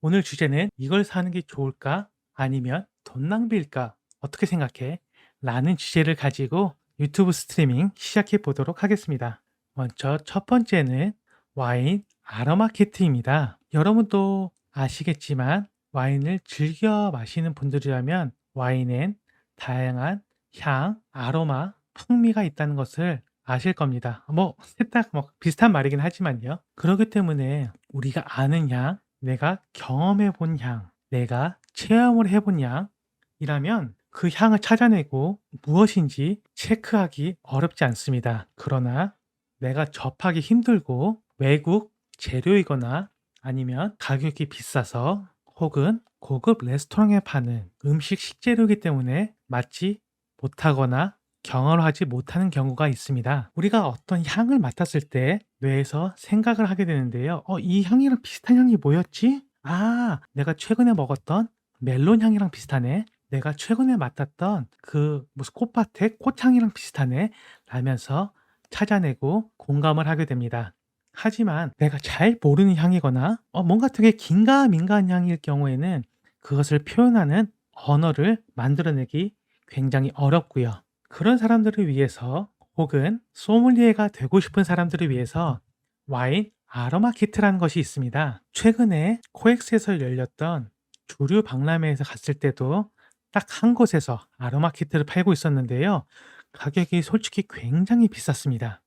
오늘 주제는 이걸 사는 게 좋을까? 아니면 돈 낭비일까? 어떻게 생각해? 라는 주제를 가지고 유튜브 스트리밍 시작해 보도록 하겠습니다. 먼저 첫 번째는 와인 아로마 키트입니다. 여러분도 아시겠지만 와인을 즐겨 마시는 분들이라면 와인엔 다양한 향, 아로마, 풍미가 있다는 것을 아실 겁니다. 뭐, 셋다 뭐 비슷한 말이긴 하지만요. 그렇기 때문에 우리가 아는 향, 내가 경험해 본 향, 내가 체험을 해본 향이라면 그 향을 찾아내고 무엇인지 체크하기 어렵지 않습니다. 그러나 내가 접하기 힘들고 외국 재료이거나 아니면 가격이 비싸서 혹은 고급 레스토랑에 파는 음식 식재료이기 때문에 맞지 못하거나 경험을 하지 못하는 경우가 있습니다. 우리가 어떤 향을 맡았을 때 뇌에서 생각을 하게 되는데요. 어, 이 향이랑 비슷한 향이 뭐였지? 아, 내가 최근에 먹었던 멜론 향이랑 비슷하네. 내가 최근에 맡았던 그 무슨 꽃밭의 꽃향이랑 비슷하네. 라면서 찾아내고 공감을 하게 됩니다. 하지만 내가 잘 모르는 향이거나 어, 뭔가 되게 긴가민가한 향일 경우에는 그것을 표현하는 언어를 만들어내기 굉장히 어렵고요. 그런 사람들을 위해서 혹은 소믈리에가 되고 싶은 사람들을 위해서 와인 아로마 키트라는 것이 있습니다. 최근에 코엑스에서 열렸던 주류 박람회에서 갔을 때도 딱 한 곳에서 아로마 키트를 팔고 있었는데요. 가격이 솔직히 굉장히 비쌌습니다.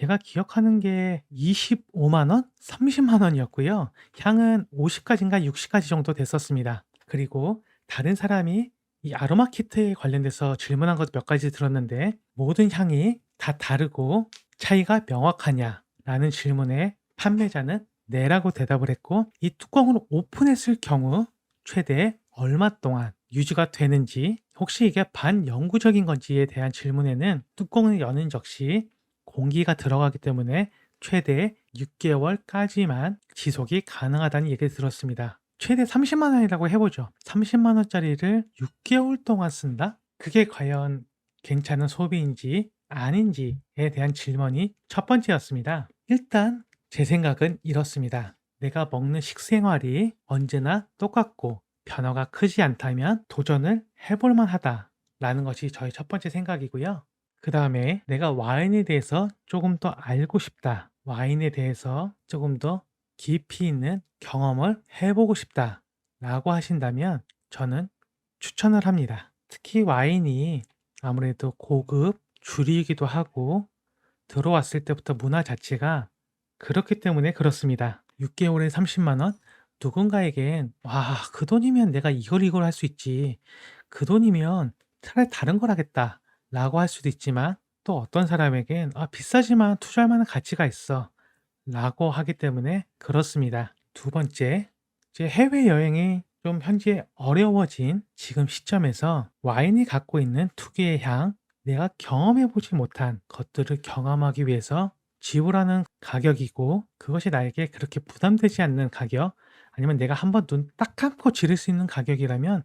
제가 기억하는 게 25만 원, 30만 원이었고요. 향은 50가지인가 60가지 정도 됐었습니다. 그리고 다른 사람이 이 아로마 키트에 관련돼서 질문한 것 몇 가지 들었는데 모든 향이 다 다르고 차이가 명확하냐라는 질문에 판매자는 네라고 대답을 했고 이 뚜껑을 오픈했을 경우 최대 얼마 동안 유지가 되는지 혹시 이게 반영구적인 건지에 대한 질문에는 뚜껑을 여는 적시 공기가 들어가기 때문에 최대 6개월까지만 지속이 가능하다는 얘기를 들었습니다. 최대 30만 원이라고 해보죠. 30만 원짜리를 6개월 동안 쓴다? 그게 과연 괜찮은 소비인지 아닌지에 대한 질문이 첫 번째였습니다. 일단 제 생각은 이렇습니다. 내가 먹는 식생활이 언제나 똑같고 변화가 크지 않다면 도전을 해볼 만 하다 라는 것이 저의 첫 번째 생각이고요. 그 다음에 내가 와인에 대해서 조금 더 알고 싶다. 와인에 대해서 조금 더 깊이 있는 경험을 해보고 싶다 라고 하신다면 저는 추천을 합니다. 특히 와인이 아무래도 고급 줄이기도 하고 들어왔을 때부터 문화 자체가 그렇기 때문에 그렇습니다. 6개월에 30만 원? 누군가에겐 와, 그 돈이면 내가 이걸 이걸 할 수 있지. 그 돈이면 차라리 다른 걸 하겠다. 라고 할 수도 있지만 또 어떤 사람에겐 아, 비싸지만 투자할 만한 가치가 있어. 라고 하기 때문에 그렇습니다. 두 번째, 이제 해외여행이 좀 현재 어려워진 지금 시점에서 와인이 갖고 있는 특유의 향, 내가 경험해보지 못한 것들을 경험하기 위해서 지불하는 가격이고 그것이 나에게 그렇게 부담되지 않는 가격 아니면 내가 한번 눈 딱 감고 지를 수 있는 가격이라면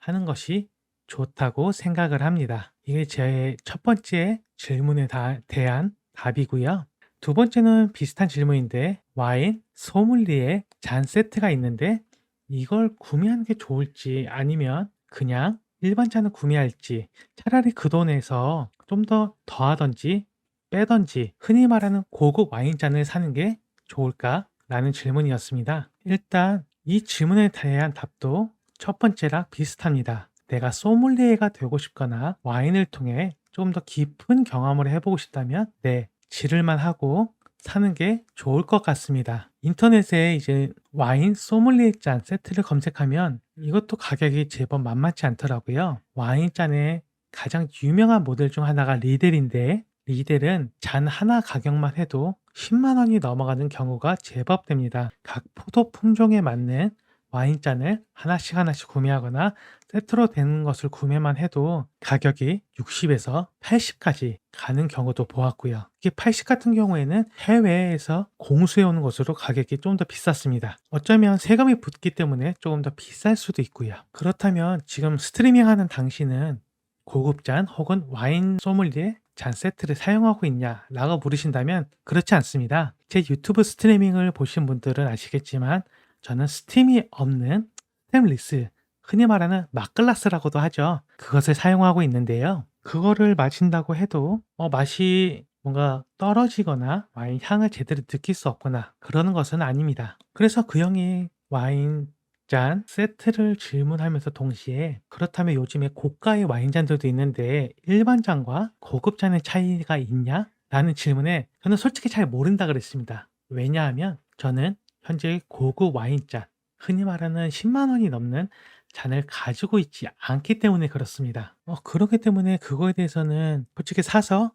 하는 것이 좋다고 생각을 합니다. 이게 제 첫 번째 질문에 다- 대한 답이고요. 두 번째는 비슷한 질문인데 와인 소믈리에 잔 세트가 있는데 이걸 구매하는 게 좋을지 아니면 그냥 일반 잔을 구매할지 차라리 그 돈에서 좀 더 더하던지 빼던지 흔히 말하는 고급 와인잔을 사는 게 좋을까? 라는 질문이었습니다. 일단 이 질문에 대한 답도 첫 번째랑 비슷합니다. 내가 소믈리에가 되고 싶거나 와인을 통해 좀더 깊은 경험을 해보고 싶다면 네, 지를만 하고 사는 게 좋을 것 같습니다. 인터넷에 이제 와인 소믈리에 잔 세트를 검색하면 이것도 가격이 제법 만만치 않더라고요. 와인 잔의 가장 유명한 모델 중 하나가 리델인데 리델은 잔 하나 가격만 해도 10만 원이 넘어가는 경우가 제법 됩니다. 각 포도 품종에 맞는 와인잔을 하나씩 하나씩 구매하거나 세트로 되는 것을 구매만 해도 가격이 60에서 80까지 가는 경우도 보았고요. 이게 80 같은 경우에는 해외에서 공수해 오는 것으로 가격이 좀 더 비쌌습니다. 어쩌면 세금이 붙기 때문에 조금 더 비쌀 수도 있고요. 그렇다면 지금 스트리밍 하는 당신은 고급 잔 혹은 와인 소믈리에 잔 세트를 사용하고 있냐? 라고 물으신다면 그렇지 않습니다. 제 유튜브 스트리밍을 보신 분들은 아시겠지만 저는 스팀이 없는 스템리스, 흔히 말하는 막글라스라고도 하죠. 그것을 사용하고 있는데요. 그거를 마신다고 해도 어, 맛이 뭔가 떨어지거나 와인 향을 제대로 느낄 수 없거나 그러는 것은 아닙니다. 그래서 그 형이 와인 잔 세트를 질문하면서 동시에 그렇다면 요즘에 고가의 와인잔들도 있는데 일반 잔과 고급 잔의 차이가 있냐? 라는 질문에 저는 솔직히 잘 모른다 그랬습니다. 왜냐하면 저는 현재 고급 와인잔, 흔히 말하는 10만 원이 넘는 잔을 가지고 있지 않기 때문에 그렇습니다. 어, 그렇기 때문에 그거에 대해서는 솔직히 사서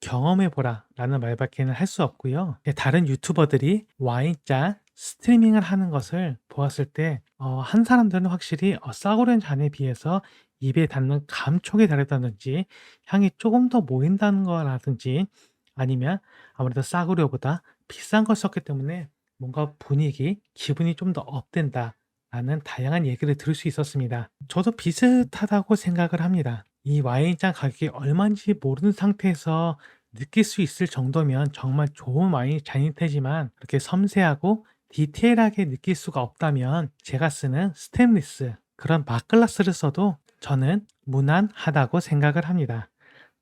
경험해보라 라는 말밖에는 할 수 없고요. 다른 유튜버들이 와인잔 스트리밍을 하는 것을 보았을 때, 어, 한 사람들은 확실히 어, 싸구려 잔에 비해서 입에 닿는 감촉이 다르다든지 향이 조금 더 모인다는 거라든지 아니면 아무래도 싸구려보다 비싼 걸 썼기 때문에 뭔가 분위기, 기분이 좀 더 업된다. 라는 다양한 얘기를 들을 수 있었습니다. 저도 비슷하다고 생각을 합니다. 이 와인잔 가격이 얼마인지 모르는 상태에서 느낄 수 있을 정도면 정말 좋은 와인 잔일 테지만 그렇게 섬세하고 디테일하게 느낄 수가 없다면 제가 쓰는 스테인리스 그런 막글라스를 써도 저는 무난하다고 생각을 합니다.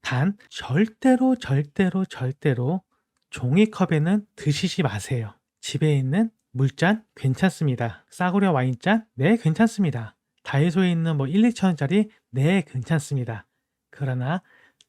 단 절대로 절대로 절대로 종이컵에는 드시지 마세요. 집에 있는 물잔 괜찮습니다. 싸구려 와인잔 네 괜찮습니다. 다이소에 있는 뭐 1, 2천원짜리 네 괜찮습니다. 그러나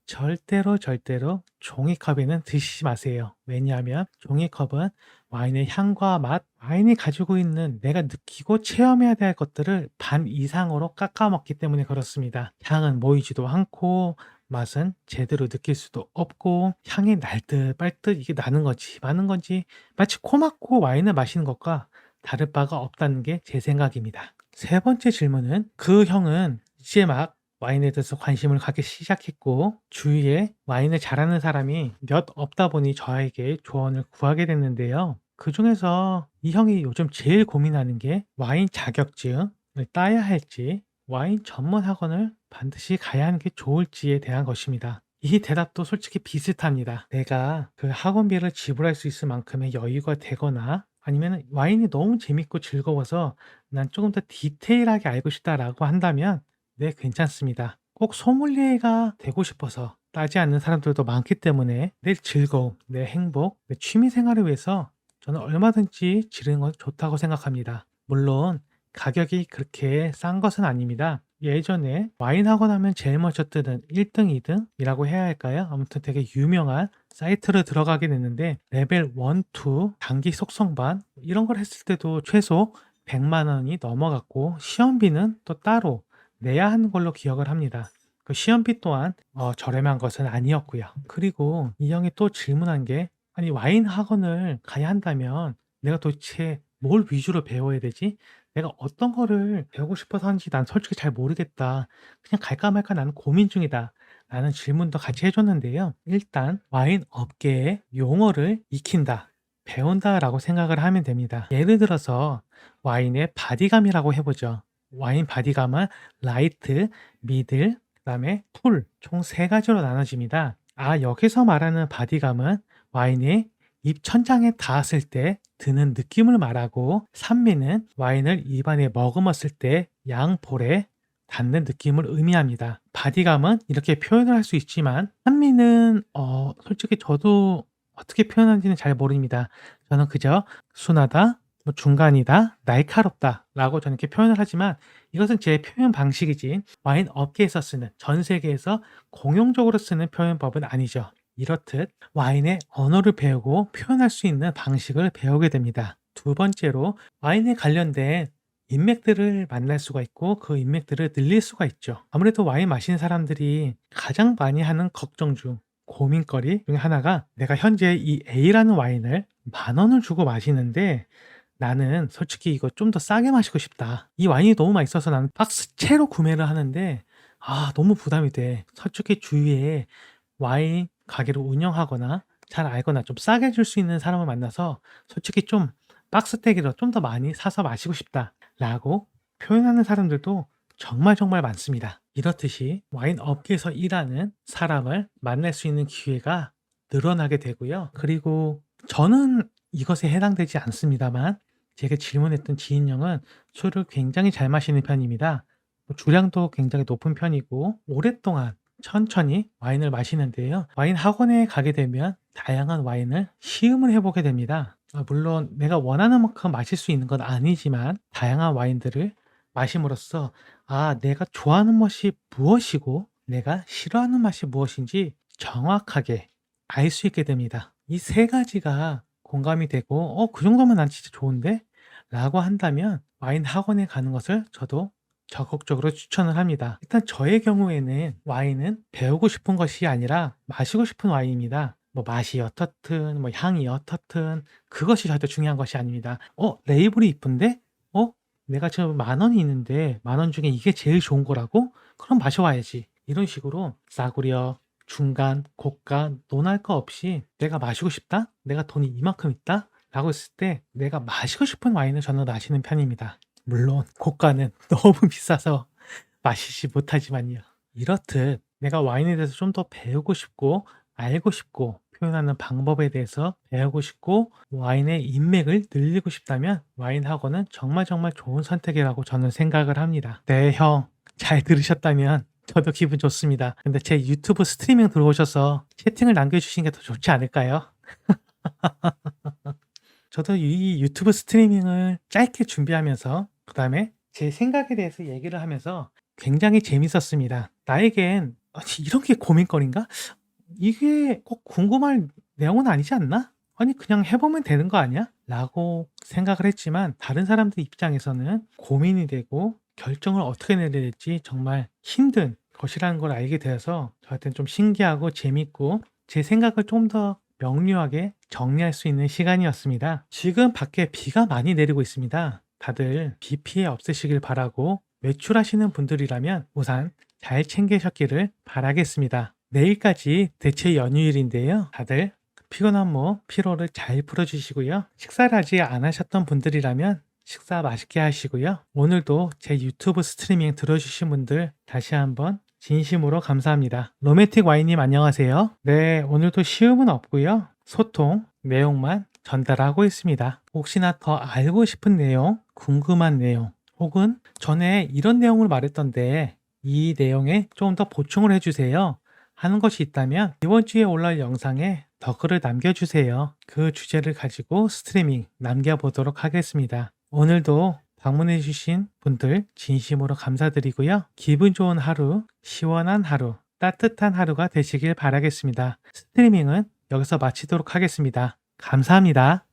절대로 절대로 종이컵에는 드시지 마세요. 왜냐하면 종이컵은 와인의 향과 맛, 와인이 가지고 있는 내가 느끼고 체험해야 될 것들을 반 이상으로 깎아먹기 때문에 그렇습니다. 향은 모이지도 않고 맛은 제대로 느낄 수도 없고 향이 날듯 빨듯 이게 나는 건지 마는 건지 마치 코 막고 와인을 마시는 것과 다를 바가 없다는 게 제 생각입니다. 세 번째 질문은 그 형은 이제 막 와인에 대해서 관심을 갖기 시작했고 주위에 와인을 잘하는 사람이 몇 없다 보니 저에게 조언을 구하게 됐는데요. 그 중에서 이 형이 요즘 제일 고민하는 게 와인 자격증을 따야 할지 와인 전문 학원을 반드시 가야 하는 게 좋을지에 대한 것입니다. 이 대답도 솔직히 비슷합니다. 내가 그 학원비를 지불할 수 있을 만큼의 여유가 되거나 아니면 와인이 너무 재밌고 즐거워서 난 조금 더 디테일하게 알고 싶다라고 한다면 네, 괜찮습니다. 꼭 소믈리에가 되고 싶어서 따지 않는 사람들도 많기 때문에 내 즐거움, 내 행복, 내 취미 생활을 위해서 저는 얼마든지 지르는 건 좋다고 생각합니다. 물론 가격이 그렇게 싼 것은 아닙니다. 예전에 와인 학원 하면 제일 먼저 뜨는 1등, 2등이라고 해야 할까요? 아무튼 되게 유명한 사이트를 들어가게 됐는데 레벨 1, 2, 단기 속성반 이런 걸 했을 때도 최소 100만 원이 넘어갔고 시험비는 또 따로 내야 하는 걸로 기억을 합니다. 그 시험비 또한 어, 저렴한 것은 아니었고요. 그리고 이 형이 또 질문한 게 아니 와인 학원을 가야 한다면 내가 도대체 뭘 위주로 배워야 되지? 내가 어떤 거를 배우고 싶어서 하는지 난 솔직히 잘 모르겠다. 그냥 갈까 말까 나는 고민 중이다. 라는 질문도 같이 해줬는데요. 일단 와인 업계의 용어를 익힌다. 배운다라고 생각을 하면 됩니다. 예를 들어서 와인의 바디감이라고 해보죠. 와인 바디감은 라이트, 미들, 그다음에 풀 총 세 가지로 나눠집니다. 아, 여기서 말하는 바디감은 와인의 입 천장에 닿았을 때 드는 느낌을 말하고 산미는 와인을 입안에 머금었을 때 양 볼에 닿는 느낌을 의미합니다. 바디감은 이렇게 표현을 할 수 있지만 산미는 어, 솔직히 저도 어떻게 표현하는지는 잘 모릅니다. 저는 그저 순하다, 뭐 중간이다, 날카롭다 라고 저는 이렇게 표현을 하지만 이것은 제 표현 방식이지 와인 업계에서 쓰는 전 세계에서 공용적으로 쓰는 표현법은 아니죠. 이렇듯 와인의 언어를 배우고 표현할 수 있는 방식을 배우게 됩니다. 두 번째로 와인에 관련된 인맥들을 만날 수가 있고 그 인맥들을 늘릴 수가 있죠. 아무래도 와인 마시는 사람들이 가장 많이 하는 걱정 중 고민거리 중에 하나가 내가 현재 이 A라는 와인을 만 원을 주고 마시는데 나는 솔직히 이거 좀 더 싸게 마시고 싶다. 이 와인이 너무 맛있어서 나는 박스채로 구매를 하는데 아 너무 부담이 돼. 솔직히 주위에 와인 가게를 운영하거나 잘 알거나 좀 싸게 줄 수 있는 사람을 만나서 솔직히 좀 박스태기로 좀 더 많이 사서 마시고 싶다라고 표현하는 사람들도 정말 정말 많습니다. 이렇듯이 와인 업계에서 일하는 사람을 만날 수 있는 기회가 늘어나게 되고요. 그리고 저는 이것에 해당되지 않습니다만 제가 질문했던 지인 형은 술을 굉장히 잘 마시는 편입니다. 뭐 주량도 굉장히 높은 편이고 오랫동안 천천히 와인을 마시는데요. 와인 학원에 가게 되면 다양한 와인을 시음을 해보게 됩니다. 아, 물론 내가 원하는 만큼 마실 수 있는 건 아니지만 다양한 와인들을 마심으로써 아, 내가 좋아하는 맛이 무엇이고 내가 싫어하는 맛이 무엇인지 정확하게 알 수 있게 됩니다. 이 세 가지가 공감이 되고 어, 그 정도면 난 진짜 좋은데? 라고 한다면 와인 학원에 가는 것을 저도 적극적으로 추천을 합니다. 일단 저의 경우에는 와인은 배우고 싶은 것이 아니라 마시고 싶은 와인입니다. 뭐 맛이 어떻든 뭐 향이 어떻든 그것이 절대 중요한 것이 아닙니다. 어, 레이블이 이쁜데? 어, 내가 지금 만 원이 있는데 만 원 중에 이게 제일 좋은 거라고? 그럼 마셔와야지. 이런 식으로 싸구려, 중간, 고가, 논할 거 없이 내가 마시고 싶다? 내가 돈이 이만큼 있다? 라고 했을 때 내가 마시고 싶은 와인을 저는 마시는 편입니다. 물론 고가는 너무 비싸서 마시지 못하지만요. 이렇듯 내가 와인에 대해서 좀 더 배우고 싶고 알고 싶고 표현하는 방법에 대해서 배우고 싶고 와인의 인맥을 늘리고 싶다면 와인 학원은 정말 정말 좋은 선택이라고 저는 생각을 합니다. 네, 형. 잘 들으셨다면 저도 기분 좋습니다. 근데 제 유튜브 스트리밍 들어오셔서 채팅을 남겨주시는 게 더 좋지 않을까요? 저도 이 유튜브 스트리밍을 짧게 준비하면서 그 다음에 제 생각에 대해서 얘기를 하면서 굉장히 재밌었습니다. 나에겐 아니, 이런 게 고민거리인가? 이게 꼭 궁금할 내용은 아니지 않나? 아니 그냥 해보면 되는 거 아니야? 라고 생각을 했지만 다른 사람들 입장에서는 고민이 되고 결정을 어떻게 내려야 될지 정말 힘든 것이라는 걸 알게 되어서 저한테는 좀 신기하고 재밌고 제 생각을 좀 더 명료하게 정리할 수 있는 시간이었습니다. 지금 밖에 비가 많이 내리고 있습니다. 다들 비 피해 없으시길 바라고 외출하시는 분들이라면 우산 잘 챙기셨기를 바라겠습니다. 내일까지 대체 연휴일인데요. 다들 피곤한 몸, 피로를 잘 풀어주시고요. 식사를 안 하셨던 분들이라면 식사 맛있게 하시고요. 오늘도 제 유튜브 스트리밍 들어주신 분들 다시 한번 진심으로 감사합니다. 로맨틱 와인님 안녕하세요. 네, 오늘도 시음은 없고요. 소통, 내용만 전달하고 있습니다. 혹시나 더 알고 싶은 내용, 궁금한 내용, 혹은 전에 이런 내용을 말했던데 이 내용에 좀 더 보충을 해주세요. 하는 것이 있다면 이번 주에 올라올 영상에 댓글을 남겨주세요. 그 주제를 가지고 스트리밍 남겨보도록 하겠습니다. 오늘도 방문해주신 분들 진심으로 감사드리고요. 기분 좋은 하루, 시원한 하루, 따뜻한 하루가 되시길 바라겠습니다. 스트리밍은 여기서 마치도록 하겠습니다. 감사합니다.